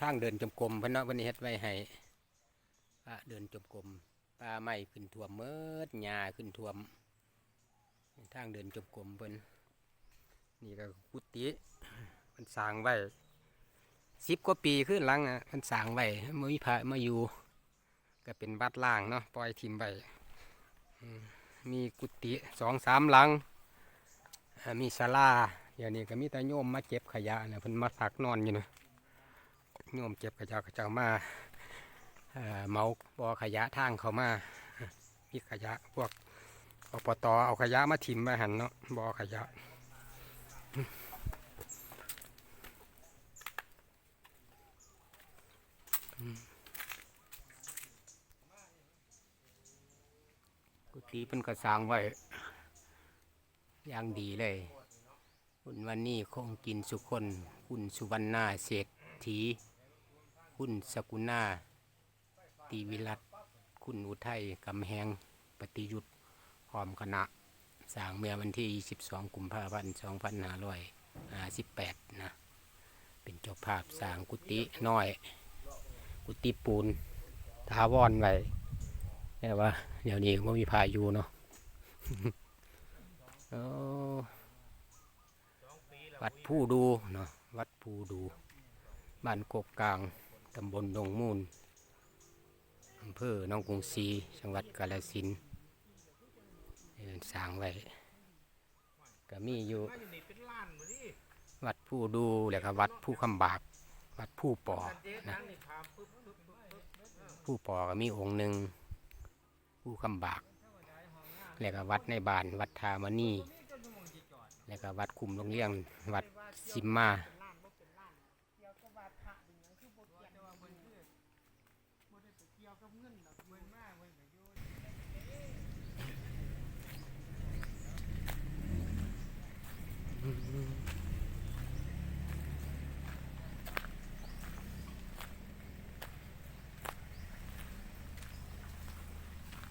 ทางเดินจมกลมเพิ่นเนาะเพิ่นเฮ็ดไว้ให้พระเดินจมกลมป่าไม้ขึ้นท่วมเมิดหญ้าขึ้นท่วม ทางเดินจมกลมเพิ่นนี่ก็กุฏิเพิ่นสร้างไว้สิบกว่าปีขึ้นหลังอะเพิ่นสร้างไว้บ่มีพระมาอยู่ ก็เป็นวัดล่างเนาะปล่อยทิมไว้มีกุฏิสองสามหลัง มีศาลาเดี๋ยวนี้ก็มีต่โยมมาเก็บขยะนะเพิ่นมาพักนอนอยู่นะ โยมเก็บขยะเขาเจ้ามาเมาบ่อขยะทางเขามามีขยะพวกอปตเอาขยะมาถิ่มมาหันเนาะบ่อขยะกุฏิเพิ่นก็สร้างไว้อย่างดีเลย คุณวันนี้คงกินสุคน คุณสุวรรณาเศรษฐี คุณสกุณาตีวิรัตคุณอุทัยกำแหงปฏิยุทธ์พร้อมคณะสร้างเมื่อวันที่ 22 กุมภาพันธ์ 2558 นะ เป็นเจ้าภาพสร้างกุฏิน้อย กุฏิปูนทาวอนไว้แต่ว่า เดี๋ยวนี้ไม่มีพายุเนาะวัดผู้ดูเนาะวัดผู้ดู บ้านกกกลาง ตำบลดงมูลอำเภอหนองกรุงศรีจังหวัดกาฬสินธุ์เดินสร้างไว้ก็มีอยู่วัดผู้ดูแล้วก็วัดผู้คำบาก วัดผู้ปอนะผู้ปอก็มีองค์หนึ่งผู้คำบาก แล้วก็วัดในบ้าน วัดทามณีแล้วก็วัดคุมโรงเรียนวัดซิมมา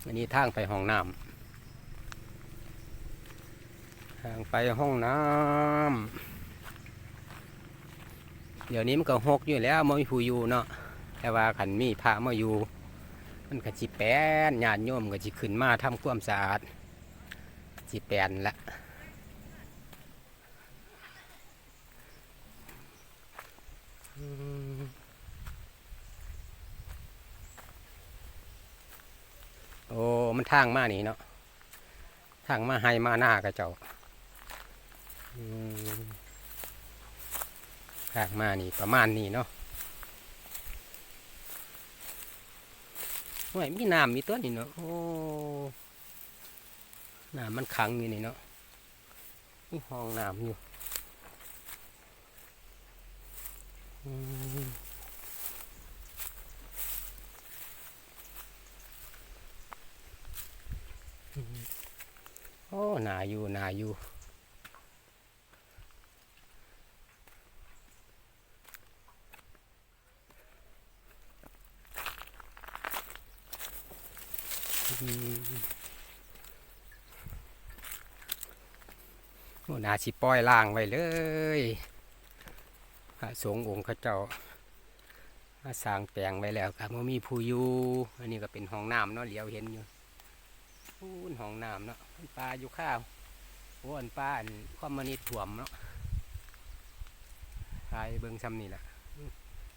อันนี้ทางไปห้องน้ำทางไปห้องน้ำเดี๋ยวนี้มันก็หกอยู่แล้วมันมีผู้อยู่เนาะแต่ว่าขันมีพระมาอยู่ มันก็จิแปนญาติโยมก็จิขึ้นมาทำความสะอาดจิแปนละโอ้ มันทางมานี่เนาะทางมาให้มาหน้ากระเจ้าทางมานี่ประมาณนี้เนาะ โอ้ยมีน้ำมีตัวนี่เนาะโอ้น้ำมันขังอยู่นี่เนาะมีห้องน้ำอยู่โอ้หนาอยู่หนาอยู่ โอ้นาสิปล่อยล่างไว้เลยพระสงฆ์องค์เข้าเจ้ามาสร้างแปลงไว้แล้วครับมันมีผู้อยู่อันนี้ก็เป็นห้องน้ำเนาะเหลียวเห็นอยู่พูนห้องน้ำเนาะปลาอยู่ข้าวโอ้อันปลาอันข้อมันนี่ถ่วมเนาะทายเบิ่งซ้ำนี่แหละ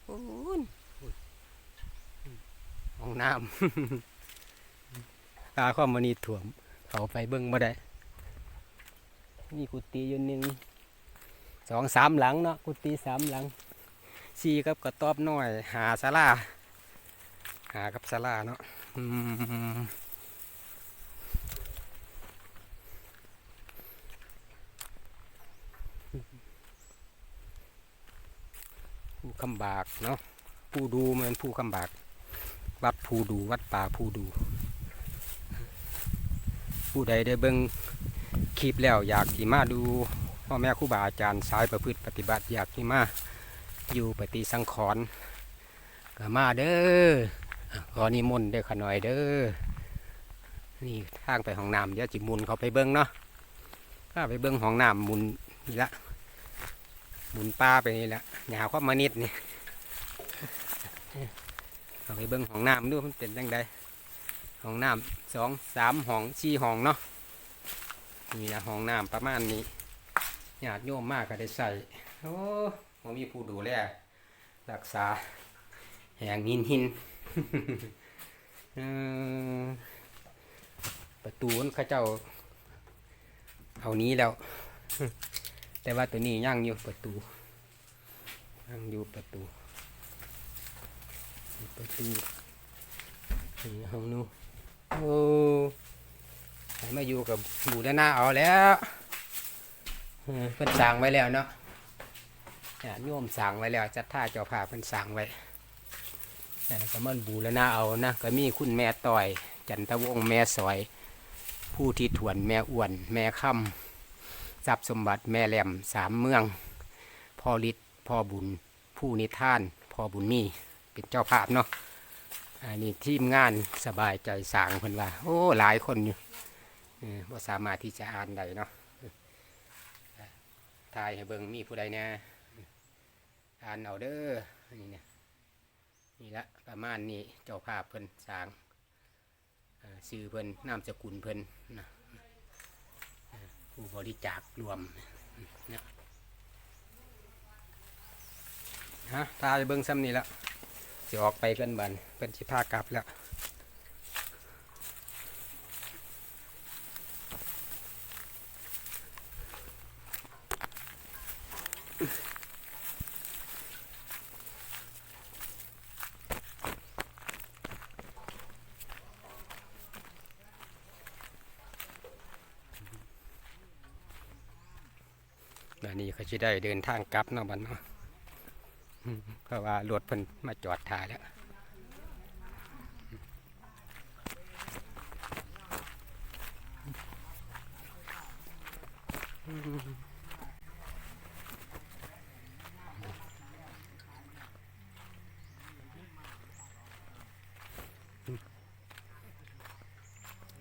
พูนห้องน้ำาข้อมณีถ่วมเขาไปเบิ้งบ่ได้มีกุฏิอยู่หนึ่งสองสามหลังเนาะกุฏิสามหลังสี่กับกระต๊อบน้อย หาศาลาหากับศาลาเนาะผู้คำบากเนาะผู้ดูมือนผู้คำบาก วัดผู้ดูวัดป่าผู้ดู ผู้ใดได้เบิ่งคลิปแล้วอยากที่มาดูพ่อแม่ครูบาอาจารย์สายประพฤติปฏิบัติอยากที่มาอยู่ปฏิสังขรณ์ก็มาเด้ออะขอนิมนต์เด้อขน่อยเด้อนี่ทางไปห้องน้ำเดี๋ยวจิมุนเขาไปเบิ่งเนาะถ้าไปเบิ่งห้องน้ำมุนนี่ละมุนป้าไปนี่ละหยาความมานิดนี่เอาไปเบิ่งห้องน้ำดูมันเป็นจังได ห้องน้ำสองสามห้องสี่ห้องเนาะนี่นะห้องน้ำประมาณนี้ญาติโยมมากก็ได้ใส่โอ้ผมมีผู้ดูแลรักษา แหงหินหินประตูนเขาเจ้า เอานี้แล้ว แต่ว่าตัวนี้ย่างอยู่ประตูย่างอยู่ประตู ประตูนี่ห้องนู้น โอ้มาอยู่กับบูด้านหน้าเอาแล้วเพิ่นสั่งไว้แล้วเนาะเนี่ยโยมสั่งไว้แล้วจัดท่าเจ้าภาพเพิ่นสั่งไว้แต่ก็มันบูแล้วนาเอานะก็มีคุณแม่ต่อย จันทวงศ์แม่สอย ผู้ที่ถวนแม่อ้วน แม่ค่ำทรัพย์สมบัติแม่แหลมสามเมืองพ่อฤทธิ์พ่อบุญ ผู้นิท่านพ่อบุญมีเป็นเจ้าภาพเนาะ อันนี้ทีมงานสบายใจสางเพิ่นว่า โอ้หลายคนอยู่เออบ่สามารถที่จะอ่านได้เนาะทายให้เบิงมีผู้ใดแน่อ่านเอาเด้อนี่เนี่ยนี่ละประมาณนี้เจ้าภาพเพิ่นสางเอ่อชื่อเพิ่นนามสกุลเพิ่นนะผู้บริจาครวมนี่ยฮะตาไปเบิงซ้ำนี่แล้ว จะออกไปกันบันเป็นชิพากลับแล้วอันนี้เขาจะได้เดินทางกลับเนาะบันเนาะ เพราะว่ารถเพิ่นมาจอดท่าแล้ว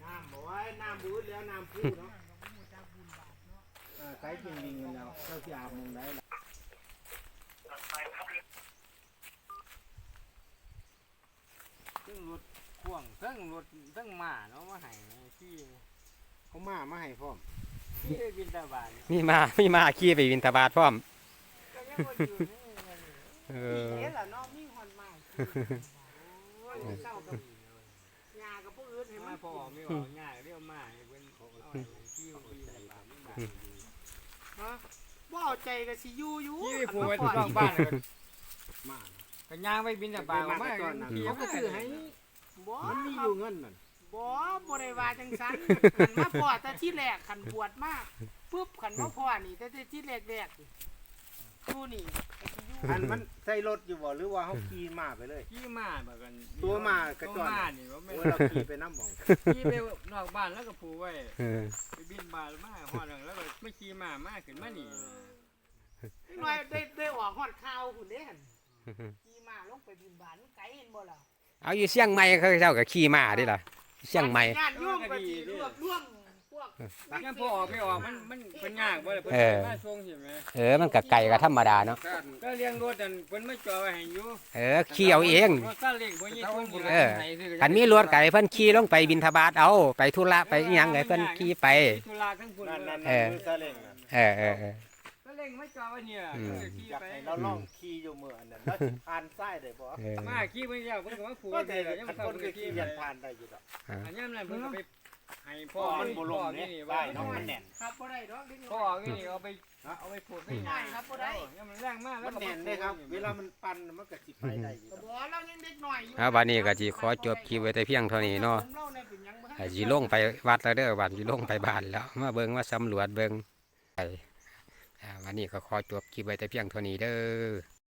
น้ำบอกว่าน้ำบูดแล้วน้ำพูเนาะเออใช้จริงจริงๆแล้วเจ้าที่อาบมึงได้ละ ซึ่งรถพ่วงซึ่งรถซึ่งมาเนาะมาให้ที่เขามามาให้พร้อมที่บินตาบานมีมามีมาขี่ไปวินทบาทพร้อม ก็ยังบ่อยู่นี่เออ เอ๊ะล่ะเนาะมีหอนมาโอ้ยเศร้ากับยากับผู้อื่นเห็นไหมมาพอไม่ออกง่ายเรียกมาให้เพิ่นเอาให้ที่บินตาบานมาฮะบ่เอาใจกับสิอยู่อยู่ที่ผูกไว้ที่นอกบ้านก็มา ก็ย่างไปบินตาบานมาก่อนนะที่เขาก็ซื้อให้บ่มันมีอยู่เงินนั่นบ่บ่ได้ว่าจังซั่นคันมาพ่อแต่ที่แรกคันบวชมาปุ๊บคันมาพ่อนี่แต่ที่แรกแรกๆนี่ดูนี่ก็สิอยู่อันมันใส่รถอยู่บ่หรือว่าเขาขี่มาไปเลยที่มาแบบกันตัวมากระจตัวอนมานี่ว่าไม่โอ้ยเราขี่ไปน้ำหมองขี่ไปนอกบ้านแล้วก็ผูกไว้เออไปบินบานมาฮอดแล้วก็ไม่ขี่มามาขึ้นมานี่นิดหน่อยได้ได้ออกฮอดข่าวพุ่นเด้หั่นขี่ ม้าลงไปบินบานมันไกลเห็นบ่ล่ะเอาอยู่เชียงใหม่เขาเจ้าก็ขี่มาเดิล่ะเชียงใหม่ ญาติโยมก็สิรวบรวมพวกยังพอออกไม่ออกมันมันเป็นยากบ่ล่ะเพิ่นเออ มาส่งใช่ไหมเออมันก็ไก่ก็ธรรมดาเนาะก็เลี้ยงรถนั่นเพิ่นไม่จอดไว้ให้อยู่เออขี่เอาเอง รถซาเล้งบ่ยี่ทุ่มเอออันมีรถไก่เพิ่นขี่ลงไปบินทบาทเอาไปธุระไปอิหยังไงเพิ่นขี่ไปธุระทั้งพุ่นนั่นนั่นเออคือซาเล้งนั่นเออ เออเออซา เล้งไม่จอดไว้เนี่ยอืมเออขี่อยากไปให้เราลองขี่อยู่เมื่ออันนั้นแล้วสิผ่านซ้ายได้บ่เออมาขี่ไปแล้วเพิ่นก็มาผูกก็ไว้แต่ยังคันเข้าคนไปก็ขี่ขี่ไปยันผ่านได้อยู่ดอก อันยามนั้นเพิ่นก็ไปให้เพพ่อราะมันบ่ลงพ่อเนี่ยนี่ได้ว่าเนาะมันแน่น ครับบ่ได้ดอกเด็กน้พ่ออยนี่เอาไปเอาไปผูกไปง่ายครับบ่ได้ยังมันแรงมากแล้มัวนก็แน่นได้ครับ เวลามันปั่นมันก็สิไปได้อยู่ก็ดอก บ่เรายังเด็กน้อยอยู่เอาบัดนี้ก็สิขอจบคลิปไว้แต่เพียงเท่านี้เนาะผมเล่ในเป็นหยังบ่ทันไอ้สิลงไปวัดแล้วเด้อวันสิลงไปบ้านแล้ว มาเบิ่งมาสำรวจเบิ่งไปอ่า วันนี้ก็ขอจบคลิปไว้แต่เพียงเท่านี้เด้อ